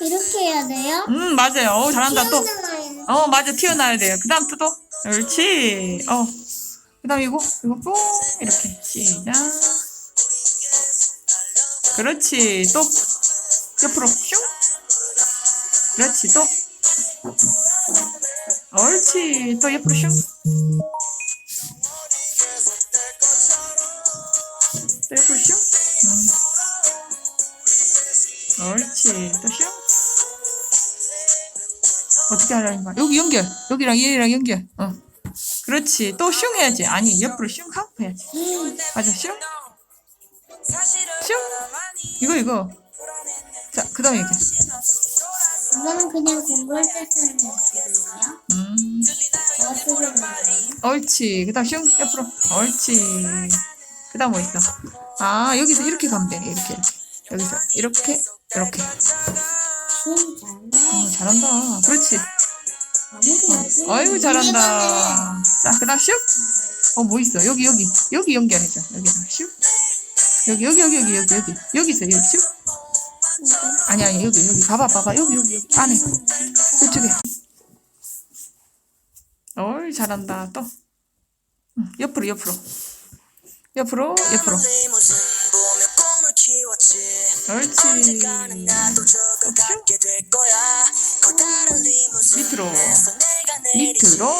이렇게 해야 돼요? 음 맞아요. 어 잘한다 또. 튀어나와요. 어 맞아 튀어나와야 돼요. 그 다음 또 또. 옳지. 어. 그 다음 이거 이거 뽕 이렇게 시작. 그렇지. 또 옆으로 슝. 그렇지 또. 옳지. 또 옆으로 슝. 또 옆으로 슝. 음. 옳지. 또 슝. 어떻게 하라는 거야? 여기 연결. 여기랑 얘랑 연결. 어. 그렇지. 또 슝 해야지. 아니, 옆으로 슝 하고 해야지. 맞아, 슝. 슝. 이거, 이거. 자, 그 다음에 이렇게. 이거는 그냥 공부할 때 쓰는 거거든요. 음. 제가 쓰는 거예요. 옳지. 그 다음 슝. 옆으로. 옳지. 그 다음 뭐 있어? 아, 여기서 이렇게 가면 돼. 이렇게. 여기서 이렇게, 이렇게. 춤 잘나. 어, 잘한다. 그렇지. 아이고, 잘한다. 자, 그 다음 슉. 어, 뭐 있어? 여기, 여기. 여기 연결해줘. 여기다 슉. 여기, 여기, 여기, 여기, 여기, 여기. 여기서 여기 슉. 아니, 아니, 여기, 여기. 봐봐, 봐봐. 여기, 여기, 여기. 안에. 그쪽에. 어이, 잘한다. 또. 응, 옆으로, 옆으로. 옆으로, 옆으로. 옳지. 밑으로. 밑으로.